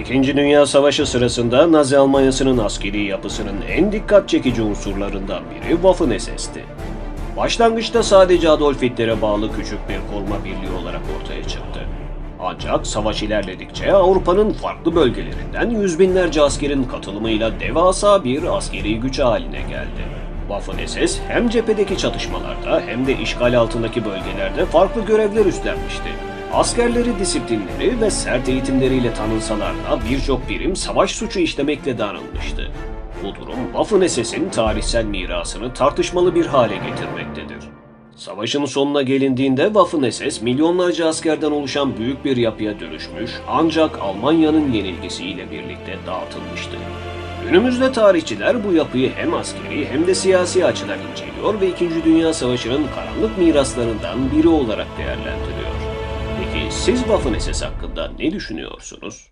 İkinci Dünya Savaşı sırasında Nazi Almanyası'nın askeri yapısının en dikkat çekici unsurlarından biri Waffen-SS'ti. Başlangıçta sadece Adolf Hitler'e bağlı küçük bir koruma birliği olarak ortaya çıktı. Ancak savaş ilerledikçe Avrupa'nın farklı bölgelerinden yüz binlerce askerin katılımıyla devasa bir askeri güç haline geldi. Waffen-SS hem cephedeki çatışmalarda hem de işgal altındaki bölgelerde farklı görevler üstlenmişti. Askerleri disiplinleri ve sert eğitimleriyle tanınsalar da birçok birim savaş suçu işlemekle de anılmıştı. Bu durum Waffen-SS'in tarihsel mirasını tartışmalı bir hale getirmektedir. Savaşın sonuna gelindiğinde Waffen-SS milyonlarca askerden oluşan büyük bir yapıya dönüşmüş ancak Almanya'nın yenilgisiyle birlikte dağıtılmıştı. Günümüzde tarihçiler bu yapıyı hem askeri hem de siyasi açıdan inceliyor ve 2. Dünya Savaşı'nın karanlık miraslarından biri olarak değerlendiriyor. Siz Waffen-SS hakkında ne düşünüyorsunuz?